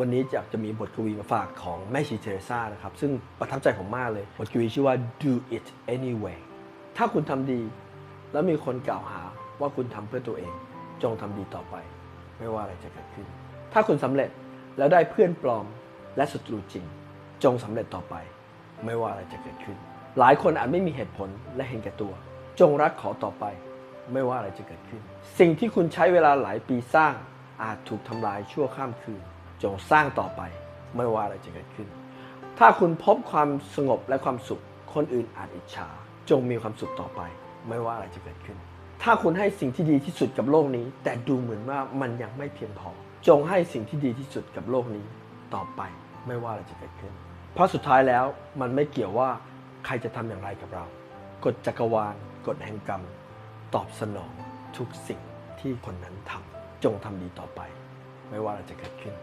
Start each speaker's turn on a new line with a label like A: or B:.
A: วันนี้อยากจะมีบทกวีมาฝากของแม่ชีเทเรซานะครับ ซึ่งประทับใจผมมากเลย บทกวีชื่อว่า do it anyway ถ้าคุณทำดี แล้วมีคนกล่าวหาว่าคุณทำเพื่อตัวเอง จงทำดีต่อไป ไม่ว่าอะไรจะเกิดขึ้น ถ้าคุณสำเร็จแล้วได้เพื่อนปลอมและศัตรูจริง จงสำเร็จต่อไป ไม่ว่าอะไรจะเกิดขึ้น หลายคนอาจไม่มีเหตุผลและเห็นแก่ตัว จงรักขอต่อไป ไม่ว่าอะไรจะเกิดขึ้น สิ่งที่คุณใช้เวลาหลายปีสร้างอาจถูกทำลายชั่วข้ามคืน จงสร้างต่อไปไม่ว่าอะไรจะเกิดขึ้น ถ้าคุณพบความสงบและความสุข คนอื่นอาจอิจฉา จงมีความสุขต่อไป ไม่ว่าอะไรจะเกิดขึ้น ถ้าคุณให้สิ่งที่ดีที่สุดกับโลกนี้ แต่ดูเหมือนว่ามันยังไม่เพียงพอ จงให้สิ่งที่ดีที่สุดกับโลกนี้ต่อไป ไม่ว่าอะไรจะเกิดขึ้น เพราะสุดท้ายแล้วมันไม่เกี่ยวว่าใครจะทำอย่างไรกับเรา กฎจักรวาลกฎแห่งกรรม ตอบสนองทุกสิ่งที่คนนั้นทำจงทำดีต่อไป ไม่ว่าอะไรจะเกิดขึ้น